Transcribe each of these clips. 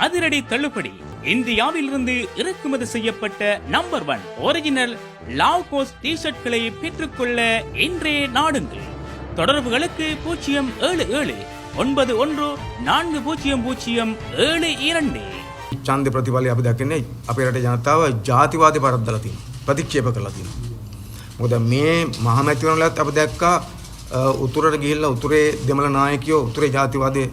அதிரடி தள்ளுபடி இந்தியாவிலிருந்து இறக்குமதி செய்யப்பட்ட number one original Lacoste T ஷர்ட்களை பெற்றுக்கொள்ள இன்றே நாடுங்கள் தொடர்புகளுக்கு பூஜ்ஜியம் ஏழு ஏழு ஒன்பது ஒன்று நான்கு பூஜ்ஜியம் பூஜ்ஜியம் ஏழு இரண்டு ඡන්ද ප්‍රතිඵලය අපි දකින්නේ අපේ රටේ ජනතාව ජාතිවාදී පරද්දලා තියෙනවා. ප්‍රතික්ෂේප කරලා තියෙනවා. මොකද මේ මහමැතිවරණලත් අපි දැක්කා අ, උතුරට ගිහිල්ලා උතුරේ දෙමළ නායකයෝ උතුරේ ජාතිවාදී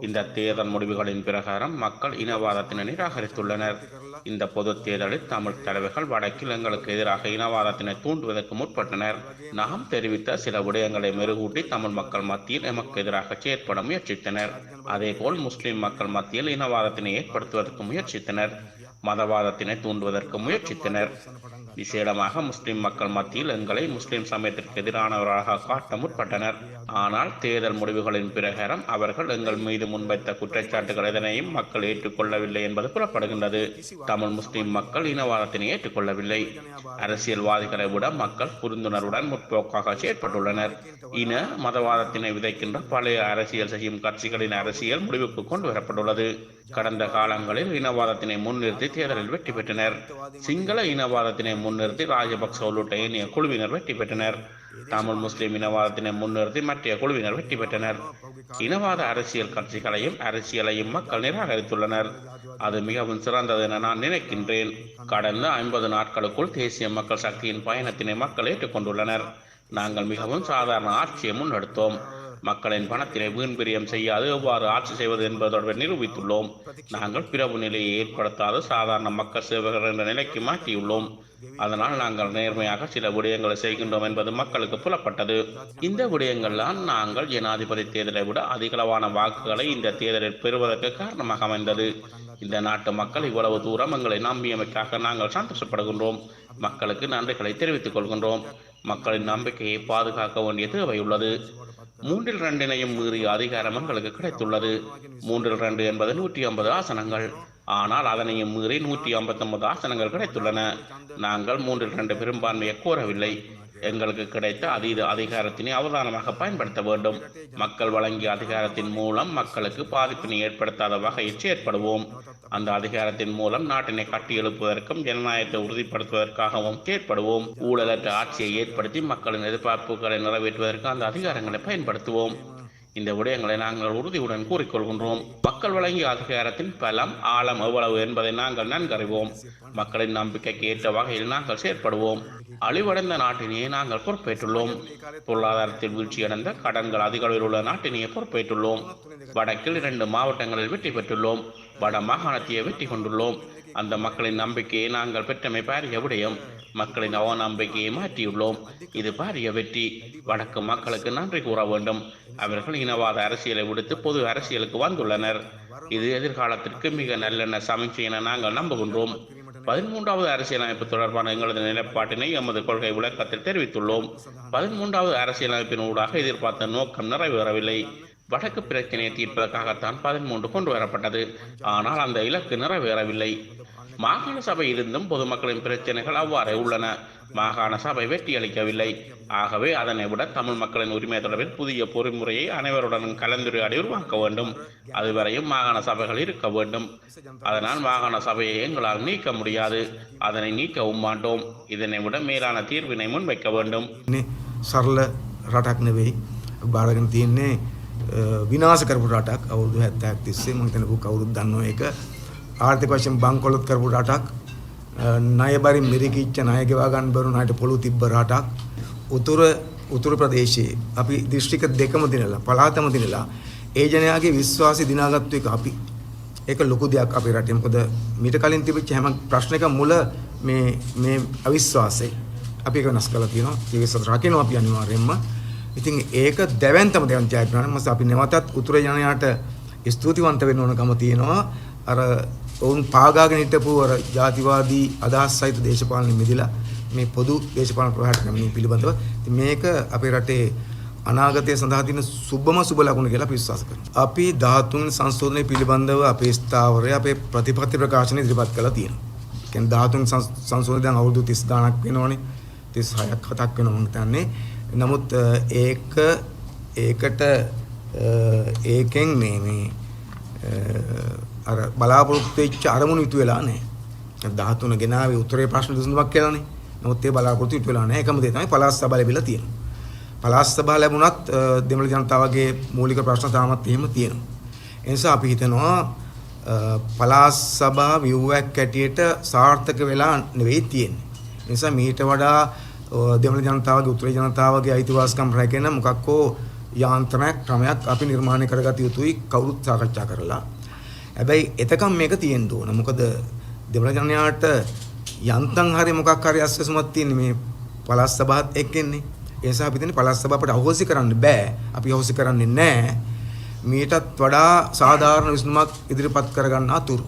இந்த தேர்தல் முடிவுகளின் பிரகாரம் மக்கள் இனவாதத்தினை நிராகரித்துள்ளனர். இந்த பொது தேர்தலில் தமிழ் தலைவர்கள் வடக்கில் எங்களுக்கு எதிராக இனவாதத்தினை தூண்டுவதற்கு முற்பட்டனர். நாம் தெரிவித்த சில விடயங்களை மெருகூட்டி தமிழ் மக்கள் மத்தியில் எமக்கு எதிராக செயற்பட முயற்சித்தனர். அதேபோல் முஸ்லிம் மக்கள் மத்தியில் இனவாதத்தினை ஏற்படுத்துவதற்கு முயற்சித்தனர். மதவாதத்தினை தூண்டுவதற்கு முயற்சித்தனர். விசேடமாக முஸ்லிம் மக்கள் மத்தியில் எங்களை முஸ்லிம் சமயத்திற்கு எதிரானவராக காட்ட முற்பட்டனர். ஆனால் தேர்தல் முடிவுகளின் பிரகாரம் அவர்கள் எங்கள் மீது முன்வைத்த குற்றச்சாட்டுகள் எதனையும் மக்கள் ஏற்றுக்கொள்ளவில்லை என்பது புறப்படுகின்றது தமிழ் முஸ்லிம் மக்கள் இனவாதத்தினை ஏற்றுக்கொள்ளவில்லை. அரசியல்வாதிகளை விட மக்கள் புரிந்துணர்வுடன் முற்போக்காக செயற்பட்டுள்ளனர். இன மதவாதத்தினை விதைக்கின்ற பழைய அரசியல் செய்யும் கட்சிகளின் அரசியல் முடிவுக்கு கொண்டு வரப்பட்டுள்ளது. கடந்த காலங்களில் இனவாதத்தினை முன்னிறுத்தி தேர்தலில் வெற்றி பெற்றனர். சிங்கள இனவாதத்தினை முன்னிறுத்தி ராஜபக்ச உள்ளிட்ட ஏனைய குழுவினர் வெற்றி பெற்றனர். தமிழ் முஸ்லிம் இனவாதத்தினை முன்னிறுத்தி மற்ற குழுவினர் வெற்றி பெற்றனர். இனவாத அரசியல் கட்சிகளையும் அரசியலையும் மக்கள் நிராகரித்துள்ளனர். அது மிகவும் சிறந்தது என நான் நினைக்கின்றேன். கடந்த ஐம்பது நாட்களுக்குள் தேசிய மக்கள் சக்தியின் பயணத்தினை மக்கள் ஏற்றுக்கொண்டுள்ளனர். நாங்கள் மிகவும் சாதாரண ஆட்சியை முன்னெடுத்தோம். மக்களின் பணத்தினை வீண்பிரியம் செய்யாது. எவ்வாறு ஆட்சி செய்வது என்பது தொடர்பில் நிரூபித்துள்ளோம். நாங்கள் பிரபு நிலையை ஏற்படுத்தாத சாதாரண மக்கள் சேவகர் என்ற நிலைக்கு மாற்றியுள்ளோம். அதனால் நாங்கள் நேர்மையாக சில விடயங்களை செய்கின்றோம் என்பது மக்களுக்கு புலப்பட்டது. இந்த விடயங்கள்லாம் நாங்கள் ஜனாதிபதி தேர்தலை விட அதிகளவான வாக்குகளை இந்த தேர்தலில் பெறுவதற்கு காரணமாக அமைந்தது. இந்த நாட்டு மக்கள் இவ்வளவு தூரம் எங்களை நம்பியமைக்காக நாங்கள் சந்தோஷப்படுகின்றோம். மக்களுக்கு நன்றிகளை தெரிவித்துக் கொள்கின்றோம். மக்களின் நம்பிக்கையை பாதுகாக்க வேண்டிய தேவை உள்ளது மூன்றில் ரெண்டினையும் மீறிய அதிகாரம் எங்களுக்கு கிடைத்துள்ளது. மூன்றில் ரெண்டு என்பது நூற்றி ஐம்பது ஆசனங்கள். ஆனால் அதனையும் மீறி நூற்றி ஐம்பத்தொன்பது ஆசனங்கள் கிடைத்துள்ளன. நாங்கள் மூன்றில் ரெண்டு பெரும்பான்மையை கோரவில்லை. எங்களுக்கு கிடைத்த அதீத அதிகாரத்தினை அவதானமாக பயன்படுத்த வேண்டும். மக்கள் வழங்கிய அதிகாரத்தின் மூலம் மக்களுக்கு பாதிப்பினை ஏற்படுத்தாத வகையில் செயற்படுவோம். அந்த அதிகாரத்தின் மூலம் நாட்டினை கட்டி எழுப்புவதற்கும் ஜனநாயகத்தை உறுதிப்படுத்துவதற்காகவும் செயற்படுவோம். ஊழலற்ற ஆட்சியை ஏற்படுத்தி மக்களின் எதிர்பார்ப்புகளை நிறைவேற்றுவதற்கு அந்த அதிகாரங்களை பயன்படுத்துவோம். இந்த விடயங்களை நாங்கள் உறுதியுடன் கூறிக்கொள்கின்றோம். மக்கள் வழங்கிய அதிகாரத்தின் பலம் ஆழம் எவ்வளவு என்பதை நாங்கள் நன்கறிவோம். மக்களின் நம்பிக்கைக்கு ஏற்ற வகையில் நாங்கள் செயற்படுவோம். அழிவடைந்த நாட்டினையே நாங்கள் பொறுப்பேற்றுள்ளோம். பொருளாதாரத்தில் வீழ்ச்சியடைந்த கடன்கள் அதிக அளவில் உள்ள நாட்டினையே பொறுப்பேற்றுள்ளோம். வடக்கில் இரண்டு மாவட்டங்களில் வெற்றி பெற்றுள்ளோம். வட மாகாணத்தையே வெற்றி கொண்டுள்ளோம். அந்த மக்களின் நம்பிக்கையை நாங்கள் பெற்றமை பாரிய விடயம். மக்களின் அவநம்பிக்கையை மாற்றியுள்ளோம். இது பாரிய வெற்றி. வடக்கு மக்களுக்கு நன்றி கூற வேண்டும். அவர்கள் இனவாத அரசியலை விடுத்து பொது அரசியலுக்கு வந்துள்ளனர். இது எதிர்காலத்திற்கு மிக நல்லெண்ண சமீட்சை என நாங்கள் நம்புகின்றோம். பதிமூன்றாவது அரசியலமைப்பு தொடர்பான எங்களது நிலைப்பாட்டினை எமது கொள்கை விளக்கத்தில் தெரிவித்துள்ளோம். பதிமூன்றாவது அரசியலமைப்பின் ஊடாக எதிர்பார்த்த நோக்கம் நிறைவேறவில்லை. வடக்கு பிரச்சனையை தீர்ப்பதற்காகத்தான் பதிமூன்று கொண்டு வரப்பட்டது. ஆனால் அந்த இலக்கு நிறைவேறவில்லை. மாகாண சபை இருந்தும் பொதுமக்களின் பிரச்சனைகள் அவ்வாறே உள்ளன. மாகாண சபை வெற்றியளிக்கவில்லை ஆகவே அதனை விட தமிழ் மக்களின் உரிமை தொடர்பில் புதிய பொறிமுறையை அனைவருடனும் கலந்துரையாடி உருவாக்க வேண்டும். அதுவரையும் மாகாண சபைகள் இருக்க வேண்டும். அதனால் மாகாண சபையை எங்களால் நீக்க முடியாது. அதனை நீக்கவும் மாட்டோம். இதனை விட மேலான தீர்வினை முன்வைக்க வேண்டும். சரல ரடாக் நெவை பாரகன் විනාශ කරපු රටක් අවුරුදු 70ක් තිස්සේ. මම හිතන්නේ ඔබ කවුරුත් දන්නවා ඒක. ආර්ථික වශයෙන් බංකොලොත් කරපු රටක් අ, ණයබරි මිරිකිච්ච ණය ගෙවා ගන්න බැරුව ණයට පොළු තිබ්බ රටක්. උතුර උතුරු ප්‍රදේශයේ අපි දිස්ත්‍රික්ක දෙකම දිනලා පළාතම දිනලා ඒ ජනයාගේ විශ්වාසය දිනාගත්තු එක අපි. ඒක ලොකු දෙයක් අපේ රටේ. මොකද මීට කලින් තිබිච්ච හැම ප්‍රශ්නයක මුල මේ මේ අවිශ්වාසය අපි ඒක වෙනස් කරලා තියෙනවා. ඒ විශ්වාස රකින්න අපි අනිවාර්යයෙන්ම ඉතින් ඒක දැවැන්තම දෙයක් ජයග්‍රහණ මස අපි නැවතත් උතුර ජනයාට ස්තුතිවන්ත වෙන්න ඕනකම තියෙනවා අර ඔවුන් පාගාගෙන හිටපු අර ජාතිවාදී අදහස් සහිත දේශපාලන මිදිලා මේ පොදු දේශපාලන ප්‍රවාහයට නැමීම පිළිබඳව ඉතින් මේක අපේ රටේ අනාගතය සඳහා තියෙන සුබම සුබ ලකුණ කියලා අපි විශ්වාස කරනවා. අපි 13 සංශෝධනය පිළිබඳව අපේ ස්ථාවරය අපේ ප්‍රතිපත්ති ප්‍රකාශනය ඉදිරිපත් කළා තියෙනවා. කියන්නේ 13 සං- සංශෝධනය දැන් අවුරුදු 30 ගණක් වෙනවනේ. 36ක් 7ක් වෙනවා මම හිතන්නේ. නමුත් අ, ඒක ඒකට අ, ඒකෙන් මේ මේ අ, අර බලාපොරොත්තු වෙච්ච අරමුණු ඉතු වෙලා නැහැ. 13 ගෙනාවේ උත්තරේ ප්‍රශ්න විසඳුමක් කියලානේ. නමුත් ඒ බලාපොරොත්තු ඉතු වෙලා නැහැ. එකම දේ තමයි පළාත් සභාව ලැබිලා තියෙනවා. පළාත් සභාව ලැබුණත් අ, දෙමළ ජනතාවගේ මූලික ප්‍රශ්න තාමත් එහෙම තියෙනවා. ඒ නිසා අපි හිතනවා අ, පළාත් සභා ව්‍යුහයක් ඇටියට සාර්ථක වෙලා නෙවෙයි තියෙන්නේ. ඒ නිසා මීට වඩා අ, දෙමළ ජනතාවගේ උත්තර ජනතාවගේ අයිතිවාසිකම් රැගෙන මොකක් හෝ යාන්ත්‍රණයක් ක්‍රමයක් අපි නිර්මාණය කරගත යුතුයි කවුරුත් සාකච්ඡා කරලා. හැබැයි එතකම් මේක තියෙන්න ඕන. මොකද දෙමළ ජනයාට යන්තම් හරි මොකක් හරි අස්වැසුමක් තියෙන්නේ මේ පළාත් සභාවත් එක්කෙන්නේ. ඒ නිසා අපි හිතන්නේ පළාත් සභාව අපිට අහෝසි කරන්න බෑ. අපි අහෝසි කරන්නේ නැහැ. මීටත් වඩා සාධාරණ විසඳුමක් ඉදිරිපත් කරගන්න අතුරු